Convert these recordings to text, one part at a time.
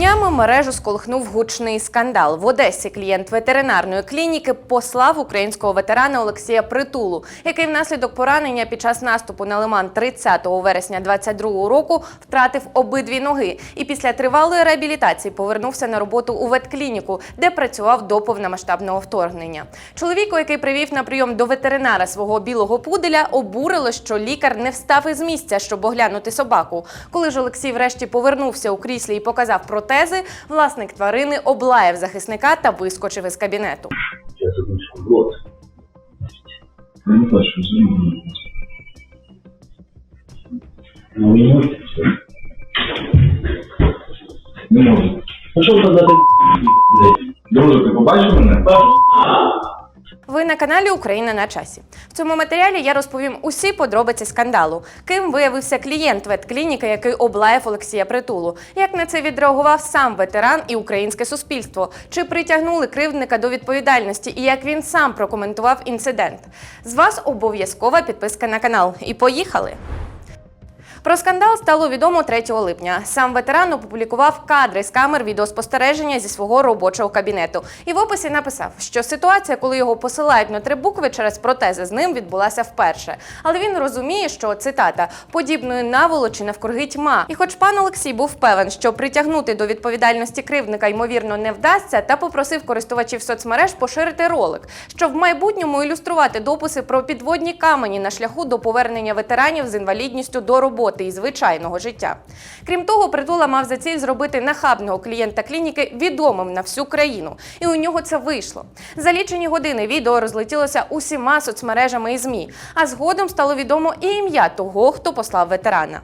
Днями мережу сколихнув гучний скандал. В Одесі клієнт ветеринарної клініки послав українського ветерана Олексія Притулу, який внаслідок поранення під час наступу на лиман 30 вересня 22 року втратив обидві ноги і після тривалої реабілітації повернувся на роботу у ветклініку, де працював до повномасштабного вторгнення. Чоловіку, який привів на прийом до ветеринара свого білого пуделя, обурило, що лікар не встав із місця, щоб оглянути собаку. Коли ж Олексій врешті повернувся у кріслі і показав протези, власник тварини облаяв захисника та вискочив із кабінету. Я закончил год. Ну, не хочу, извини. Ну, не можете. Не можу. Ну що тогда ти блядь? Друже, ти побачив мене? Ви на каналі Україна на часі. В цьому матеріалі я розповім усі подробиці скандалу, ким виявився клієнт ветклініки, який облаяв Олексія Притулу, як на це відреагував сам ветеран і українське суспільство, чи притягнули кривдника до відповідальності, і як він сам прокоментував інцидент. З вас обов'язкова підписка на канал. І поїхали! Про скандал стало відомо 3 липня. Сам ветеран опублікував кадри з камер відеоспостереження зі свого робочого кабінету і в описі написав, що ситуація, коли його посилають на три букви через протези, з ним відбулася вперше. Але він розуміє, що цитата подібної наволочі навкруги тьма. І, хоч пан Олексій був певен, що притягнути до відповідальності кривдника ймовірно не вдасться, та попросив користувачів соцмереж поширити ролик, щоб в майбутньому ілюструвати дописи про підводні камені на шляху до повернення ветеранів з інвалідністю до роботи і звичайного життя. Крім того, притула мав за ціль зробити нахабного клієнта клініки відомим на всю країну, і у нього це вийшло. За лічені години відео розлетілося усіма соцмережами і змі. А згодом стало відомо і ім'я того, хто послав ветерана.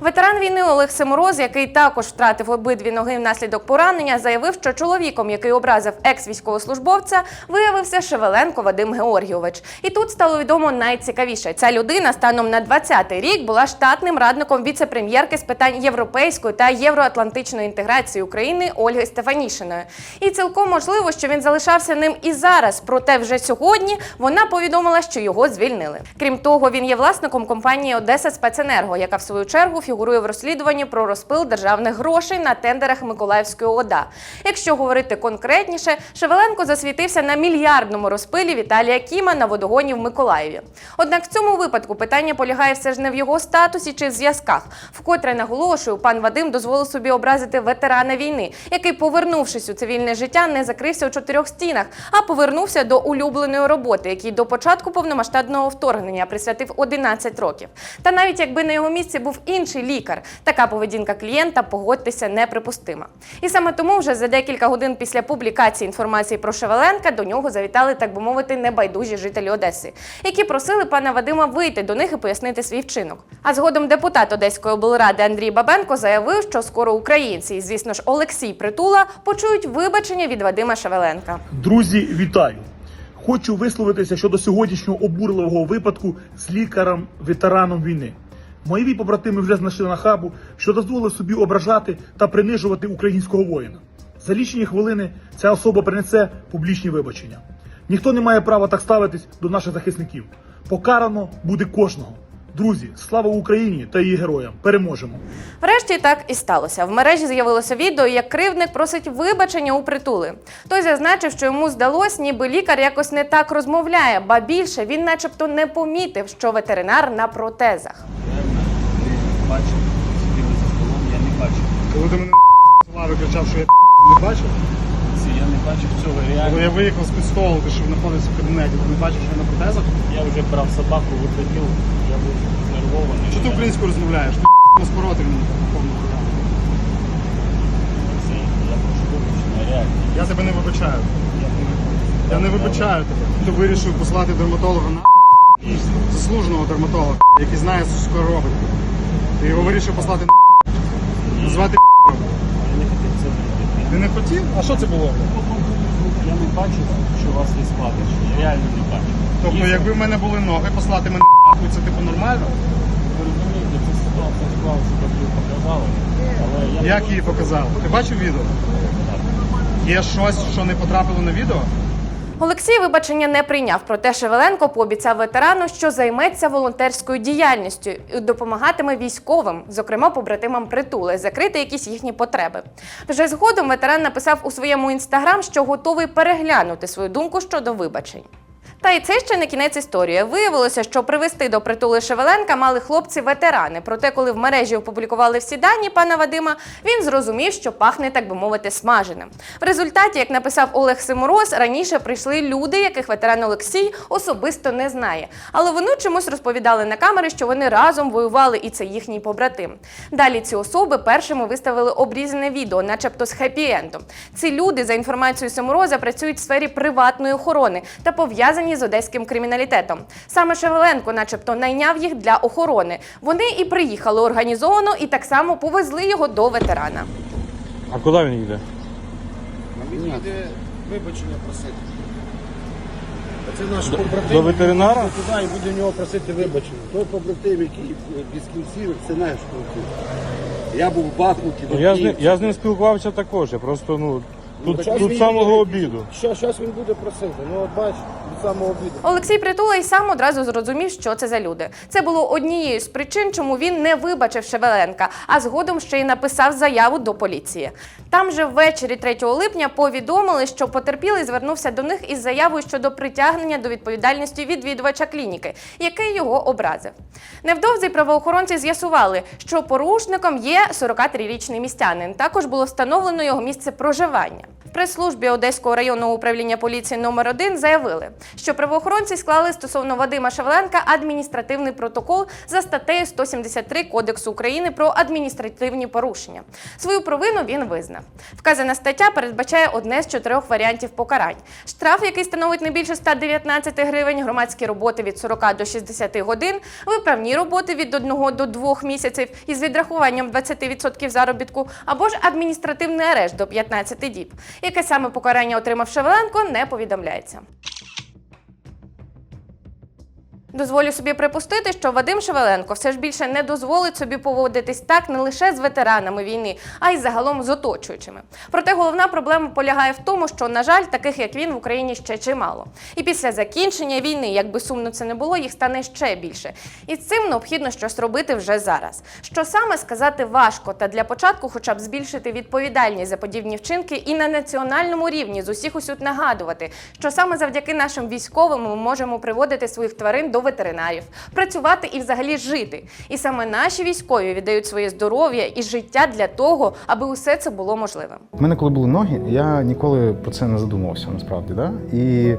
Ветеран війни Олег Семороз, який також втратив обидві ноги внаслідок поранення, заявив, що чоловіком, який образив екс-військовослужбовця, виявився Шевеленко Вадим Георгійович. І тут стало відомо найцікавіше. Ця людина станом на 20-й рік була штатним радником віце-прем'єрки з питань європейської та євроатлантичної інтеграції України Ольги Стефанішиної. І цілком можливо, що він залишався ним і зараз. Проте вже сьогодні вона повідомила, що його звільнили. Крім того, він є власником компанії Одеса Спеценерго, яка в свою чергу фігурує в розслідуванні про розпил державних грошей на тендерах Миколаївської ОДА. Якщо говорити конкретніше, Шевеленко засвітився на мільярдному розпилі Віталія Кіма на водогоні в Миколаєві. Однак в цьому випадку питання полягає все ж не в його статусі чи зв'язках. Вкотре наголошую, пан Вадим дозволив собі образити ветерана війни, який, повернувшись у цивільне життя, не закрився у чотирьох стінах, а повернувся до улюбленої роботи, який до початку повномасштабного вторгнення присвятив 11 років. Та навіть якби на його місці був інший лікар, така поведінка клієнта, погодьтеся, неприпустима. І саме тому вже за декілька годин після публікації інформації про Шевеленка до нього завітали, так би мовити, небайдужі жителі Одеси, які просили пана Вадима вийти до них і пояснити свій вчинок. А згодом депутат Одеської облради Андрій Бабенко заявив, що скоро українці, і звісно ж Олексій Притула, почують вибачення від Вадима Шевеленка. Друзі, вітаю! Хочу висловитися щодо сьогоднішнього обурливого випадку з лікарем-ветераном війни. Мої побратими вже знайшли на хабу, що дозволив собі ображати та принижувати українського воїна. За лічені хвилини ця особа принесе публічні вибачення. Ніхто не має права так ставитись до наших захисників. Покарано буде кожного. Друзі, слава Україні та її героям! Переможемо! Врешті так і сталося. В мережі з'явилося відео, як кривдник просить вибачення у притули. Той зазначив, що йому здалось, ніби лікар якось не так розмовляє, ба більше він, начебто, не помітив, що ветеринар на протезах. Бачив, сиділи за столом, я не бачив. Коли ти мене слави кричав, що я не бачив, Ці я не бачив цього коли реально. я виїхав з пістолу, ти що знаходився в кабінеті, ти не бачив, що я на протезах? Я вже брав собаку, виходив, я був нервований. Що ти українською розмовляєш? Ти не спороти мені повну програму. Це- Я прошу вибачення, реально. Я тебе не вибачаю. Я не- Я не вибачаю тебе. Ти вирішив послати дерматолога на і заслуженого дерматолога, який знає, що робить. Ти його вирішив послати на звати Я не хотів це робити. Ти не хотів? А що це було? Я не бачив, що у вас є складиш. Я реально не бачив. Тобто, якби в мене були ноги, послати мене нахуй, це типу нормально? Ви розумієте, ця ситуація склалася, як ви показали. Але я Як її показав? Ти бачив відео? Є щось, що не потрапило на відео? Олексій вибачення не прийняв, проте Шевеленко пообіцяв ветерану, що займеться волонтерською діяльністю і допомагатиме військовим, зокрема побратимам притули, закрити якісь їхні потреби. Вже згодом ветеран написав у своєму інстаграм, що готовий переглянути свою думку щодо вибачень. Та і це ще не кінець історії. Виявилося, що привезти до притули Шевеленка мали хлопці-ветерани. Проте, коли в мережі опублікували всі дані пана Вадима, він зрозумів, що пахне, так би мовити, смаженим. В результаті, як написав Олег Симороз, раніше прийшли люди, яких ветеран Олексій особисто не знає. Але вони чомусь розповідали на камери, що вони разом воювали, і це їхній побратим. Далі ці особи першими виставили обрізане відео, начебто з хеппі-ендом. Ці люди, за інформацією Симороза, працюють в сфері приватної охорони та пов'язані з одеським криміналітетом. Саме Шевеленко, начебто, найняв їх для охорони. Вони і приїхали організовано, і так само повезли його до ветерана. А куди він йде? Він їде вибачення просити. Це наш побратим. до ветеринара? Він Туди і буде у нього просити вибачення. Той побратим, який без кінцівок, це наш побратим. Я був в Бахмуті. Ну, Я з, ним, я з ним спілкувався також. Я просто ну тут, так тут він самого обіду. Зараз він буде просити. Ну от бач, самого обіду. Олексій Притула й сам одразу зрозумів, що це за люди. Це було однією з причин, чому він не вибачив Шевеленка, а згодом ще й написав заяву до поліції. Там же ввечері 3 липня повідомили, що потерпілий звернувся до них із заявою щодо притягнення до відповідальності відвідувача клініки, який його образив. Невдовзі правоохоронці з'ясували, що порушником є 43-річний містянин. Також було встановлено його місце проживання. Прес-службі Одеського районного управління поліції номер 1 заявили, що правоохоронці склали стосовно Вадима Шевленка адміністративний протокол за статтею 173 Кодексу України про адміністративні порушення. Свою провину він визнав. Вказана стаття передбачає одне з чотирьох варіантів покарань: штраф, який становить не більше 119 гривень, громадські роботи від 40 до 60 годин, виправні роботи від 1 до 2 місяців із відрахуванням 20% заробітку, або ж адміністративний арешт до 15 діб. Яке саме покарання отримав Шевеленко, не повідомляється. Дозволю собі припустити, що Вадим Шевеленко все ж більше не дозволить собі поводитись так не лише з ветеранами війни, а й загалом з оточуючими. Проте головна проблема полягає в тому, що, на жаль, таких як він в Україні ще чимало. І після закінчення війни, як би сумно це не було, їх стане ще більше. І з цим необхідно щось робити вже зараз. Що саме сказати важко, та для початку, хоча б збільшити відповідальність за подібні вчинки і на національному рівні з усіх усюд нагадувати, що саме завдяки нашим військовим ми можемо приводити своїх тварин до ветеринарів, працювати і взагалі жити. І саме наші військові віддають своє здоров'я і життя для того, аби усе це було можливим. У мене, коли були ноги, я ніколи про це не задумувався насправді. Да? І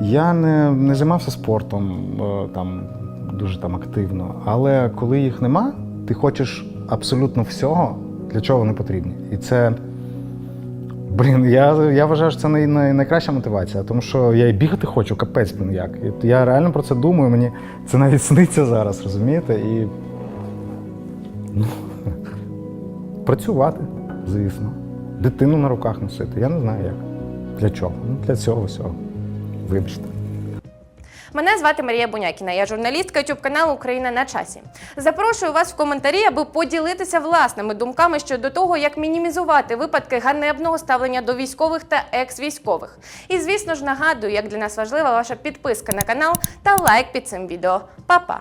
я не, не займався спортом е, там, дуже там активно. Але коли їх нема, ти хочеш абсолютно всього, для чого вони потрібні. І це. Блін, я, я вважаю, що це най, най, найкраща мотивація, тому що я і бігати хочу, капець, блін, як. Я реально про це думаю, мені це навіть сниться зараз, розумієте? І ну, працювати, звісно. Дитину на руках носити. Я не знаю як. Для чого? Ну, для цього всього. Вибачте. Мене звати Марія Бунякіна, я журналістка youtube каналу Україна на часі. Запрошую вас в коментарі, аби поділитися власними думками щодо того, як мінімізувати випадки ганебного ставлення до військових та екс-військових. І звісно ж нагадую, як для нас важлива ваша підписка на канал та лайк під цим відео. Па-па!